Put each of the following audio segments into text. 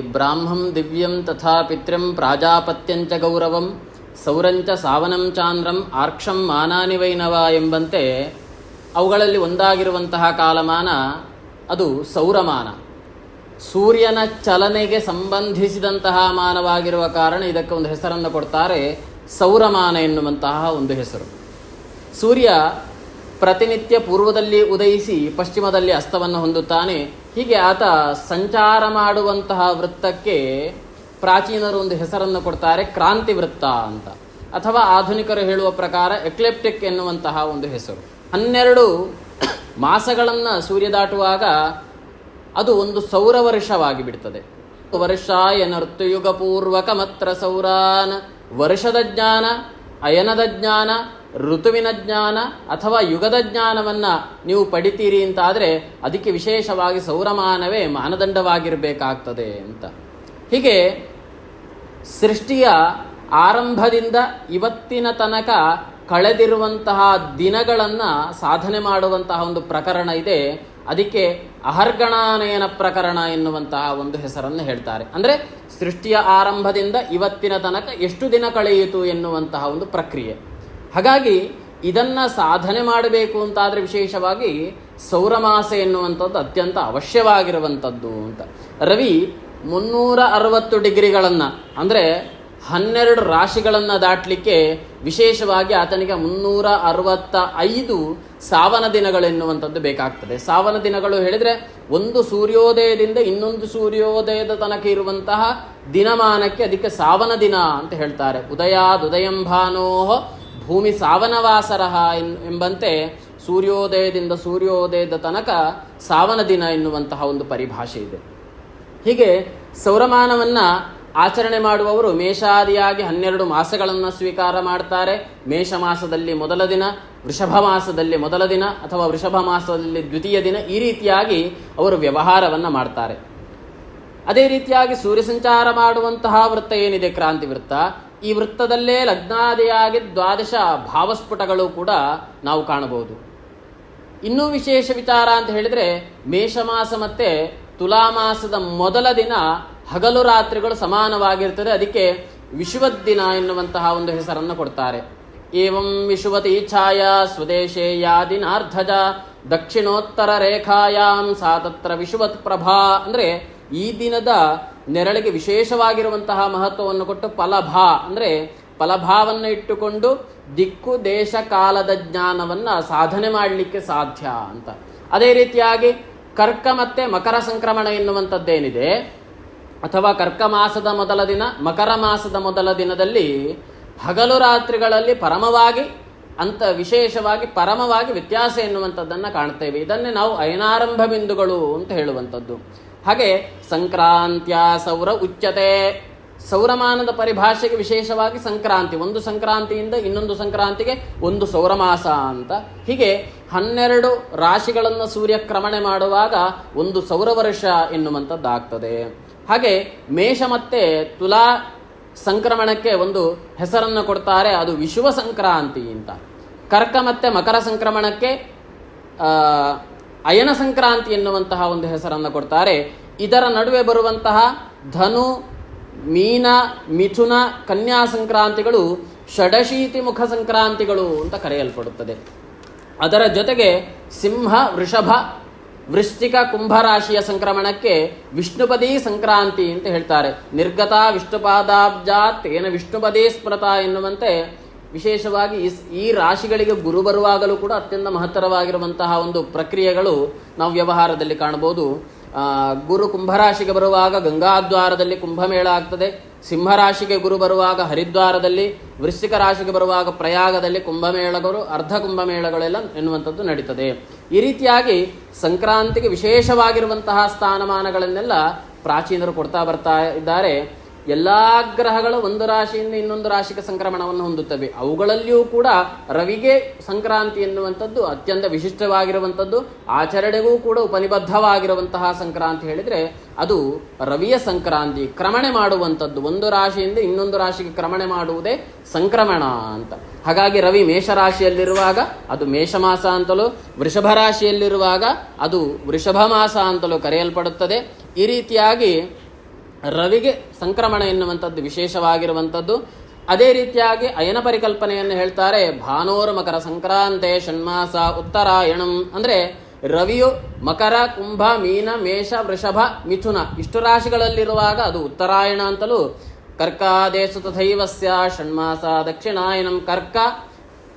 ಬ್ರಾಹ್ಮಂ ದಿವ್ಯಂ ತಥಾ ಪಿತೃಂ ಪ್ರಾಜಾಪತ್ಯಂಚ ಗೌರವಂ ಸೌರಂಚ ಸಾವನಂ ಚಾಂದ್ರಂ ಆರ್ಕ್ಷಂ ಮಾನಾನಿ ವೈನವ ಎಂಬಂತೆ ಅವುಗಳಲ್ಲಿ ಒಂದಾಗಿರುವಂತಹ ಕಾಲಮಾನ ಅದು ಸೌರಮಾನ. ಸೂರ್ಯನ ಚಲನೆಗೆ ಸಂಬಂಧಿಸಿದಂತಹ ಮಾನವಾಗಿರುವ ಕಾರಣ ಇದಕ್ಕೆ ಒಂದು ಹೆಸರನ್ನು ಕೊಡ್ತಾರೆ ಸೌರಮಾನ ಎನ್ನುವಂತಹ ಒಂದು ಹೆಸರು. ಸೂರ್ಯ ಪ್ರತಿನಿತ್ಯ ಪೂರ್ವದಲ್ಲಿ ಉದಯಿಸಿ ಪಶ್ಚಿಮದಲ್ಲಿ ಅಸ್ತವನ್ನು ಹೊಂದುತ್ತಾನೆ. ಹೀಗೆ ಆತ ಸಂಚಾರ ಮಾಡುವಂತಹ ವೃತ್ತಕ್ಕೆ ಪ್ರಾಚೀನರು ಒಂದು ಹೆಸರನ್ನು ಕೊಡ್ತಾರೆ, ಕ್ರಾಂತಿ ವೃತ್ತ ಅಂತ. ಅಥವಾ ಆಧುನಿಕರು ಹೇಳುವ ಪ್ರಕಾರ ಎಕ್ಲೆಪ್ಟಿಕ್ ಎನ್ನುವಂತಹ ಒಂದು ಹೆಸರು. ಹನ್ನೆರಡು ಮಾಸಗಳನ್ನು ಸೂರ್ಯ ದಾಟುವಾಗ ಅದು ಒಂದು ಸೌರ ವರ್ಷವಾಗಿ ಬಿಡ್ತದೆ. ವರ್ಷಾಯ ನರ್ತಯುಗ ಪೂರ್ವಕ ಮತ್ರ ಸೌರಾನ್, ವರ್ಷದ ಜ್ಞಾನ, ಅಯನದ ಜ್ಞಾನ ಋತುವಿನ ಜ್ಞಾನ ಅಥವಾ ಯುಗದ ಜ್ಞಾನವನ್ನು ನೀವು ಪಡಿತೀರಿ ಅಂತಾದರೆ ಅದಕ್ಕೆ ವಿಶೇಷವಾಗಿ ಸೌರಮಾನವೇ ಮಾನದಂಡವಾಗಿರಬೇಕಾಗ್ತದೆ ಅಂತ. ಹೀಗೆ ಸೃಷ್ಟಿಯ ಆರಂಭದಿಂದ ಇವತ್ತಿನ ತನಕ ಕಳೆದಿರುವಂತಹ ದಿನಗಳನ್ನು ಸಾಧನೆ ಮಾಡುವಂತಹ ಒಂದು ಪ್ರಕರಣ ಇದೆ. ಅದಕ್ಕೆ ಅಹರ್ಗಣಾನಯನ ಪ್ರಕರಣ ಎನ್ನುವಂತಹ ಒಂದು ಹೆಸರನ್ನು ಹೇಳ್ತಾರೆ. ಅಂದರೆ ಸೃಷ್ಟಿಯ ಆರಂಭದಿಂದ ಇವತ್ತಿನ ತನಕ ಎಷ್ಟು ದಿನ ಕಳೆಯಿತು ಎನ್ನುವಂತಹ ಒಂದು ಪ್ರಕ್ರಿಯೆ. ಹಾಗಾಗಿ ಇದನ್ನು ಸಾಧನೆ ಮಾಡಬೇಕು ಅಂತಾದರೆ ವಿಶೇಷವಾಗಿ ಸೌರಮಾಸ ಎನ್ನುವಂಥದ್ದು ಅತ್ಯಂತ ಅವಶ್ಯವಾಗಿರುವಂಥದ್ದು ಅಂತ. ರವಿ ಮುನ್ನೂರ ಅರವತ್ತು ಡಿಗ್ರಿಗಳನ್ನು, ಅಂದರೆ ಹನ್ನೆರಡು ರಾಶಿಗಳನ್ನು ದಾಟಲಿಕ್ಕೆ ವಿಶೇಷವಾಗಿ ಆತನಿಗೆ ಮುನ್ನೂರ ಅರವತ್ತ ಐದು ಸಾವನ ದಿನಗಳೆನ್ನುವಂಥದ್ದು ಬೇಕಾಗ್ತದೆ. ಸಾವನ ದಿನಗಳು ಹೇಳಿದರೆ ಒಂದು ಸೂರ್ಯೋದಯದಿಂದ ಇನ್ನೊಂದು ಸೂರ್ಯೋದಯದ ತನಕ ಇರುವಂತಹ ದಿನಮಾನಕ್ಕೆ ಅದಕ್ಕೆ ಸಾವನ ದಿನ ಅಂತ ಹೇಳ್ತಾರೆ. ಉದಯಾದುದಯಂ ಭಾನೋಹ ಭೂಮಿ ಸಾವನವಾಸರಹ ಎಂಬಂತೆ ಸೂರ್ಯೋದಯದಿಂದ ಸೂರ್ಯೋದಯದ ತನಕ ಸಾವನ ದಿನ ಎನ್ನುವಂತಹ ಒಂದು ಪರಿಭಾಷೆ ಇದೆ. ಹೀಗೆ ಸೌರಮಾನವನ್ನು ಆಚರಣೆ ಮಾಡುವವರು ಮೇಷಾದಿಯಾಗಿ ಹನ್ನೆರಡು ಮಾಸಗಳನ್ನು ಸ್ವೀಕಾರ ಮಾಡ್ತಾರೆ. ಮೇಷ ಮಾಸದಲ್ಲಿ ಮೊದಲ ದಿನ ವೃಷಭ ಮಾಸದಲ್ಲಿ ಮೊದಲ ದಿನ ಅಥವಾ ವೃಷಭ ಮಾಸದಲ್ಲಿ ದ್ವಿತೀಯ ದಿನ ಈ ರೀತಿಯಾಗಿ ಅವರು ವ್ಯವಹಾರವನ್ನು ಮಾಡ್ತಾರೆ. ಅದೇ ರೀತಿಯಾಗಿ ಸೂರ್ಯ ಸಂಚಾರ ಮಾಡುವಂತಹ ವೃತ್ತ ಏನಿದೆ ಕ್ರಾಂತಿ ವೃತ್ತ ಈ ವೃತ್ತದಲ್ಲೇ ಲಗ್ನಾದಿಯಾಗಿ ದ್ವಾದಶ ಭಾವಸ್ಫುಟಗಳು ಕೂಡ ನಾವು ಕಾಣಬಹುದು. ಇನ್ನೂ ವಿಶೇಷ ವಿಚಾರ ಅಂತ ಹೇಳಿದರೆ ಮೇಷಮಾಸ ಮತ್ತೆ ತುಲಾಮಾಸದ ಮೊದಲ ದಿನ ಹಗಲು ರಾತ್ರಿಗಳು ಸಮಾನವಾಗಿರ್ತದೆ. ಅದಕ್ಕೆ ವಿಶ್ವದ್ ದಿನ ಎನ್ನುವಂತಹ ಒಂದು ಹೆಸರನ್ನು ಕೊಡ್ತಾರೆ. ಏವಂ ವಿಶ್ವತಿ ಛಾಯಾ ಸ್ವದೇಶೇ ಯಾ ದಿನಾರ್ಧಜ ದಕ್ಷಿಣೋತ್ತರ ರೇಖಾಯಾಂ ಸಾತತ್ರ ವಿಶ್ವತ್ ಪ್ರಭಾ. ಅಂದರೆ ಈ ದಿನದ ನೆರಳಿಗೆ ವಿಶೇಷವಾಗಿರುವಂತಹ ಮಹತ್ವವನ್ನು ಕೊಟ್ಟು ಫಲಭ ಅಂದರೆ ಫಲಭಾವನ್ನು ಇಟ್ಟುಕೊಂಡು ದಿಕ್ಕು ದೇಶ ಕಾಲದ ಜ್ಞಾನವನ್ನು ಸಾಧನೆ ಮಾಡಲಿಕ್ಕೆ ಸಾಧ್ಯ ಅಂತ. ಅದೇ ರೀತಿಯಾಗಿ ಕರ್ಕ ಮತ್ತೆ ಮಕರ ಸಂಕ್ರಮಣ ಎನ್ನುವಂಥದ್ದೇನಿದೆ, ಅಥವಾ ಕರ್ಕ ಮಾಸದ ಮೊದಲ ದಿನ, ಮಕರ ಮಾಸದ ಮೊದಲ ದಿನದಲ್ಲಿ ಹಗಲು ರಾತ್ರಿಗಳಲ್ಲಿ ಪರಮವಾಗಿ ಅಂತ ವಿಶೇಷವಾಗಿ ಪರಮವಾಗಿ ವ್ಯತ್ಯಾಸ ಎನ್ನುವಂಥದ್ದನ್ನು ಕಾಣ್ತೇವೆ. ಇದನ್ನೇ ನಾವು ಐನಾರಂಭ ಬಿಂದುಗಳು ಅಂತ ಹೇಳುವಂಥದ್ದು. ಹಾಗೆ ಸಂಕ್ರಾಂತ್ಯ ಸೌರ ಉಚ್ಚತೆ. ಸೌರಮಾನದ ಪರಿಭಾಷೆಗೆ ವಿಶೇಷವಾಗಿ ಸಂಕ್ರಾಂತಿ. ಒಂದು ಸಂಕ್ರಾಂತಿಯಿಂದ ಇನ್ನೊಂದು ಸಂಕ್ರಾಂತಿಗೆ ಒಂದು ಸೌರಮಾಸ ಅಂತ. ಹೀಗೆ ಹನ್ನೆರಡು ರಾಶಿಗಳನ್ನು ಸೂರ್ಯ ಕ್ರಮಣೆ ಮಾಡುವಾಗ ಒಂದು ಸೌರವರ್ಷ ಎನ್ನುವಂಥದ್ದಾಗ್ತದೆ. ಹಾಗೆ ಮೇಷ ಮತ್ತೆ ತುಲಾ ಸಂಕ್ರಮಣಕ್ಕೆ ಒಂದು ಹೆಸರನ್ನು ಕೊಡ್ತಾರೆ. ಅದು ವಿಶ್ವ ಸಂಕ್ರಾಂತಿ ಅಂತ. ಕರ್ಕ ಮತ್ತೆ ಮಕರ ಸಂಕ್ರಮಣಕ್ಕೆ ಅಯನ ಸಂಕ್ರಾಂತಿ ಎನ್ನುವಂತಹ ಒಂದು ಹೆಸರನ್ನು ಕೊಡ್ತಾರೆ. ಇದರ ನಡುವೆ ಬರುವಂತಹ ಧನು, ಮೀನ, ಮಿಥುನ, ಕನ್ಯಾ ಸಂಕ್ರಾಂತಿಗಳು ಷಡಶೀತಿ ಮುಖ ಸಂಕ್ರಾಂತಿಗಳು ಅಂತ ಕರೆಯಲ್ಪಡುತ್ತದೆ. ಅದರ ಜೊತೆಗೆ ಸಿಂಹ, ವೃಷಭ, ವೃಶ್ಚಿಕ ಕುಂಭರಾಶಿಯ ಸಂಕ್ರಮಣಕ್ಕೆ ವಿಷ್ಣುಪದಿ ಸಂಕ್ರಾಂತಿ ಅಂತ ಹೇಳ್ತಾರೆ. ನಿರ್ಗತ, ವಿಷ್ಣುಪಾದಾಬ್ಜಾತ್, ಏನ ವಿಷ್ಣುಪದೇ ಸ್ಮೃತ ಎನ್ನುವಂತೆ ವಿಶೇಷವಾಗಿ ಈ ರಾಶಿಗಳಿಗೆ ಗುರು ಬರುವಾಗಲೂ ಕೂಡ ಅತ್ಯಂತ ಮಹತ್ತರವಾಗಿರುವಂತಹ ಒಂದು ಪ್ರಕ್ರಿಯೆಗಳು ನಾವು ವ್ಯವಹಾರದಲ್ಲಿ ಕಾಣಬಹುದು. ಗುರು ಕುಂಭರಾಶಿಗೆ ಬರುವಾಗ ಗಂಗಾದ್ವಾರದಲ್ಲಿ ಕುಂಭಮೇಳ ಆಗ್ತದೆ. ಸಿಂಹರಾಶಿಗೆ ಗುರು ಬರುವಾಗ ಹರಿದ್ವಾರದಲ್ಲಿ, ವೃಶ್ಚಿಕ ರಾಶಿಗೆ ಬರುವಾಗ ಪ್ರಯಾಗದಲ್ಲಿ ಕುಂಭಮೇಳಗಳು, ಅರ್ಧ ಕುಂಭಮೇಳಗಳೆಲ್ಲ ಎನ್ನುವಂಥದ್ದು ನಡೀತದೆ. ಈ ರೀತಿಯಾಗಿ ಸಂಕ್ರಾಂತಿಗೆ ವಿಶೇಷವಾಗಿರುವಂತಹ ಸ್ಥಾನಮಾನಗಳನ್ನೆಲ್ಲ ಪ್ರಾಚೀನರು ಕೊಡ್ತಾ ಬರ್ತಾ ಇದ್ದಾರೆ. ಎಲ್ಲ ಗ್ರಹಗಳು ಒಂದು ರಾಶಿಯಿಂದ ಇನ್ನೊಂದು ರಾಶಿಗೆ ಸಂಕ್ರಮಣವನ್ನು ಹೊಂದುತ್ತವೆ. ಅವುಗಳಲ್ಲಿಯೂ ಕೂಡ ರವಿಗೆ ಸಂಕ್ರಾಂತಿ ಎನ್ನುವಂಥದ್ದು ಅತ್ಯಂತ ವಿಶಿಷ್ಟವಾಗಿರುವಂಥದ್ದು. ಆಚರಣೆಗೂ ಕೂಡ ಉಪನಿಬದ್ಧವಾಗಿರುವಂತಹ ಸಂಕ್ರಾಂತಿ ಹೇಳಿದರೆ ಅದು ರವಿಯ ಸಂಕ್ರಾಂತಿ. ಕ್ರಮಣೆ ಮಾಡುವಂಥದ್ದು. ಒಂದು ರಾಶಿಯಿಂದ ಇನ್ನೊಂದು ರಾಶಿಗೆ ಕ್ರಮಣೆ ಮಾಡುವುದೇ ಸಂಕ್ರಮಣ ಅಂತ. ಹಾಗಾಗಿ ರವಿ ಮೇಷರಾಶಿಯಲ್ಲಿರುವಾಗ ಅದು ಮೇಷಮಾಸ ಅಂತಲೂ, ವೃಷಭ ರಾಶಿಯಲ್ಲಿರುವಾಗ ಅದು ವೃಷಭ ಮಾಸ ಅಂತಲೂ ಕರೆಯಲ್ಪಡುತ್ತದೆ. ಈ ರೀತಿಯಾಗಿ ರವಿಗೆ ಸಂಕ್ರಮಣ ಎನ್ನುವಂಥದ್ದು ವಿಶೇಷವಾಗಿರುವಂಥದ್ದು. ಅದೇ ರೀತಿಯಾಗಿ ಅಯನ ಪರಿಕಲ್ಪನೆಯನ್ನು ಹೇಳ್ತಾರೆ, ಭಾನೋರ್ ಮಕರ ಸಂಕ್ರಾಂತೆ ಷಣ್ಮಾಸ ಉತ್ತರಾಯಣಂ. ಅಂದರೆ ರವಿಯು ಮಕರ, ಕುಂಭ, ಮೀನ, ಮೇಷ, ವೃಷಭ, ಮಿಥುನ ಇಷ್ಟು ರಾಶಿಗಳಲ್ಲಿರುವಾಗ ಅದು ಉತ್ತರಾಯಣ ಅಂತಲೂ ಕರ್ಕಾದೇಶು ತಥೈವಸ್ಯ, ಷಣ್ಮಾಸ ದಕ್ಷಿಣಾಯನಂ ಕರ್ಕ.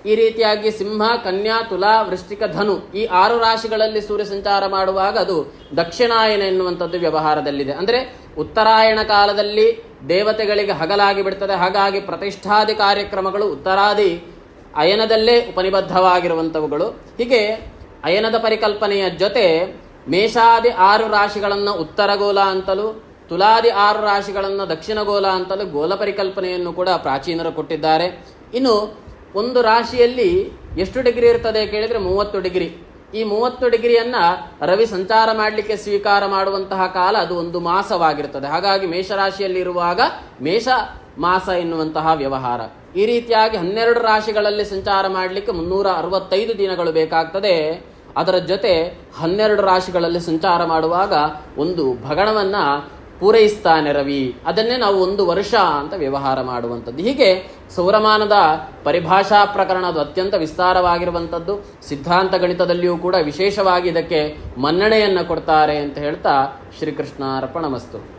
ಈ ರೀತಿಯಾಗಿ ಸಿಂಹ, ಕನ್ಯಾ, ತುಲಾ, ವೃಶ್ಚಿಕ ಧನು ಈ ಆರು ರಾಶಿಗಳಲ್ಲಿ ಸೂರ್ಯ ಸಂಚಾರ ಮಾಡುವಾಗ ಅದು ದಕ್ಷಿಣಾಯನ ಎನ್ನುವಂಥದ್ದು ವ್ಯವಹಾರದಲ್ಲಿದೆ. ಅಂದರೆ ಉತ್ತರಾಯಣ ಕಾಲದಲ್ಲಿ ದೇವತೆಗಳಿಗೆ ಹಗಲಾಗಿ ಬಿಡ್ತದೆ. ಹಾಗಾಗಿ ಪ್ರತಿಷ್ಠಾದಿ ಕಾರ್ಯಕ್ರಮಗಳು ಉತ್ತರಾದಿ ಅಯನದಲ್ಲೇ ಉಪನಿಬದ್ಧವಾಗಿರುವಂಥವುಗಳು. ಹೀಗೆ ಅಯನದ ಪರಿಕಲ್ಪನೆಯ ಜೊತೆ ಮೇಷಾದಿ ಆರು ರಾಶಿಗಳನ್ನು ಉತ್ತರ ಗೋಲ ಅಂತಲೂ, ತುಲಾದಿ ಆರು ರಾಶಿಗಳನ್ನು ದಕ್ಷಿಣ ಗೋಲ ಅಂತಲೂ ಗೋಲ ಪರಿಕಲ್ಪನೆಯನ್ನು ಕೂಡ ಪ್ರಾಚೀನರು ಕೊಟ್ಟಿದ್ದಾರೆ. ಇನ್ನು ಒಂದು ರಾಶಿಯಲ್ಲಿ ಎಷ್ಟು ಡಿಗ್ರಿ ಇರ್ತದೆ ಕೇಳಿದರೆ ಮೂವತ್ತು ಡಿಗ್ರಿ. ಈ ಮೂವತ್ತು ಡಿಗ್ರಿಯನ್ನ ರವಿ ಸಂಚಾರ ಮಾಡಲಿಕ್ಕೆ ಸ್ವೀಕಾರ ಮಾಡುವಂತಹ ಕಾಲ ಅದು ಒಂದು ಮಾಸವಾಗಿರ್ತದೆ. ಹಾಗಾಗಿ ಮೇಷರಾಶಿಯಲ್ಲಿ ಇರುವಾಗ ಮೇಷ ಮಾಸ ಎನ್ನುವಂತಹ ವ್ಯವಹಾರ. ಈ ರೀತಿಯಾಗಿ ಹನ್ನೆರಡು ರಾಶಿಗಳಲ್ಲಿ ಸಂಚಾರ ಮಾಡಲಿಕ್ಕೆ ಮುನ್ನೂರ ಅರವತ್ತೈದು ದಿನಗಳು ಬೇಕಾಗ್ತದೆ. ಅದರ ಜೊತೆ ಹನ್ನೆರಡು ರಾಶಿಗಳಲ್ಲಿ ಸಂಚಾರ ಮಾಡುವಾಗ ಒಂದು ಭಗಣವನ್ನ ಪೂರೈಸ್ತಾನೆ ರವಿ, ಅದನ್ನೇ ನಾವು ಒಂದು ವರ್ಷ ಅಂತ ವ್ಯವಹಾರ ಮಾಡುವಂಥದ್ದು. ಹೀಗೆ ಸೌರಮಾನದ ಪರಿಭಾಷಾ ಪ್ರಕರಣ ಅತ್ಯಂತ ವಿಸ್ತಾರವಾಗಿರುವಂಥದ್ದು. ಸಿದ್ಧಾಂತ ಗಣಿತದಲ್ಲಿಯೂ ಕೂಡ ವಿಶೇಷವಾಗಿ ಇದಕ್ಕೆ ಮನ್ನಣೆಯನ್ನು ಕೊಡ್ತಾರೆ ಅಂತ ಹೇಳ್ತಾ ಶ್ರೀಕೃಷ್ಣಾರ್ಪಣ ಅರ್ಪಣಮಸ್ತು